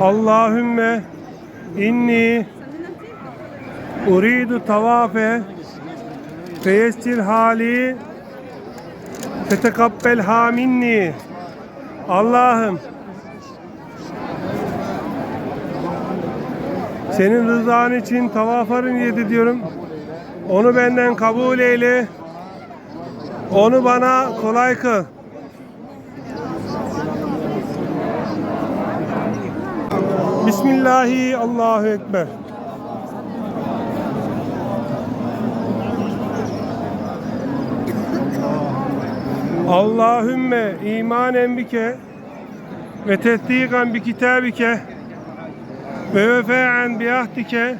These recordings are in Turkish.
Allahümme inni uridu tavafe feyessir hali fetekabbelha minni Allah'ım senin rızan için tavafa niyet ediyorum. Onu benden kabul eyle. Onu bana kolay kıl. Bismillahi Allahu Ekber. Allahümme imanen bike ve tesdikan bi kitabike ve vefaen bi ahdike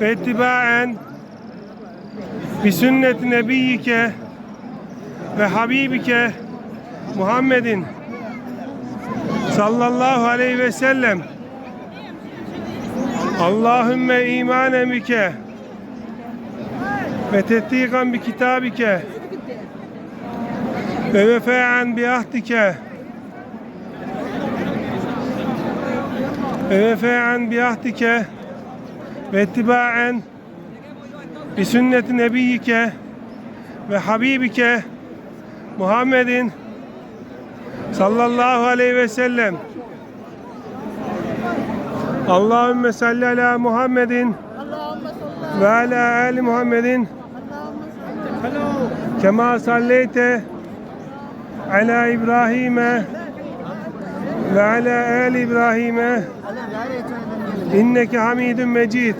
ve ittibaen bi sünnet nebiyyike ve habibike Muhammedin sallallahu aleyhi ve sellem. Allahümme imanen bike ve tettikan bi kitabike ve bi sünneti nebiyyike ve habibike Muhammedin sallallahu aleyhi ve sellem. Allahümme salli ala Muhammedin ve ala ali Muhammedin kema salleyte ala İbrahim'e ve ala ali İbrahim'e. İnneke hamidun mecid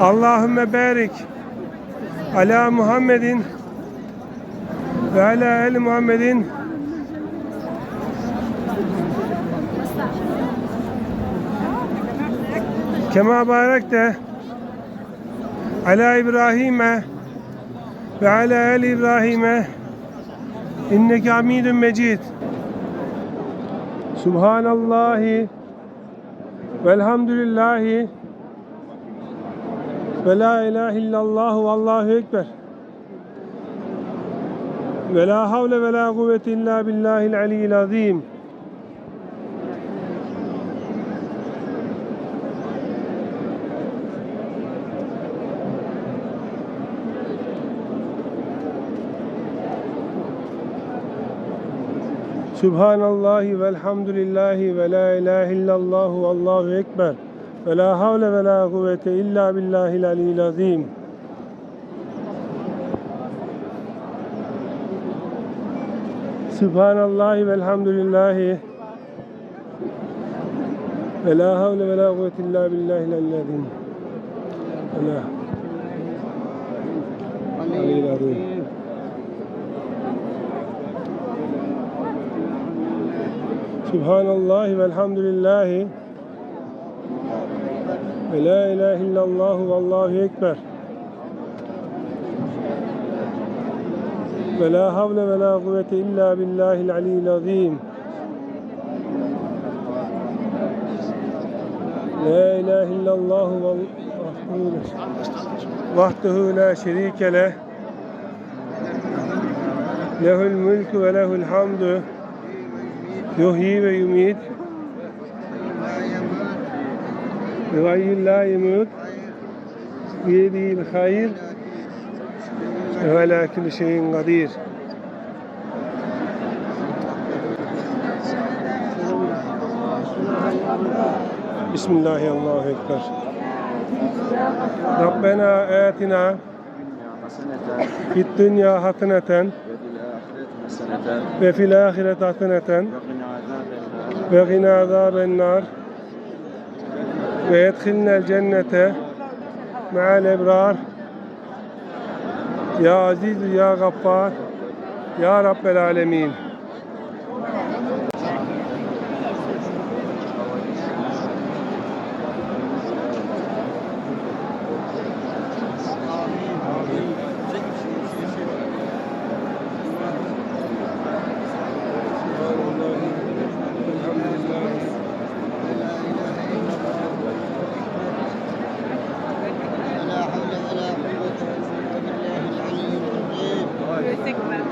Allahümme barik ala Muhammedin ve ala ali Muhammedin. Kema barekte ala İbrahim'e ve ala ali İbrahim'e. İnneke hamidun mecid. Subhanallahi velhamdülillahi ve la ilahe illallah ve ekber. Ve la havle ve la kuvvete illa billahil aliyyil azim. Subhanallahi velhamdülillahi ve la ilahe illallah ve ekber ve la havle ve la kuvvete illa billahil aliyyil azim Subhanallahi velhamdülillahi ve la havle ve la kuvvete illa billahil aliyyil azim Ve la aliyyil azim Subhanallahi velhamdülillahi ve la ilahe illallah ve allahu ekber. Ve la havle ve la kuvvete illa billahil aliyyil azim. La ilahe illallah vahdehu la şerike leh. Lehul mulku ve lehul hamdu. Yuhyi ve yumit ve hayyul la yemut biyedihil hayr ve ala kulli şeyin kadir. Bismillahirrahmanirrahim. Rabbena atina fid dünya haseneten ve fil ahireti haseneten ve gina azaben nar ve edkhilnel cennete. Ma'al ebrar. Ya aziz ya gaffar. Ya rabbel alemin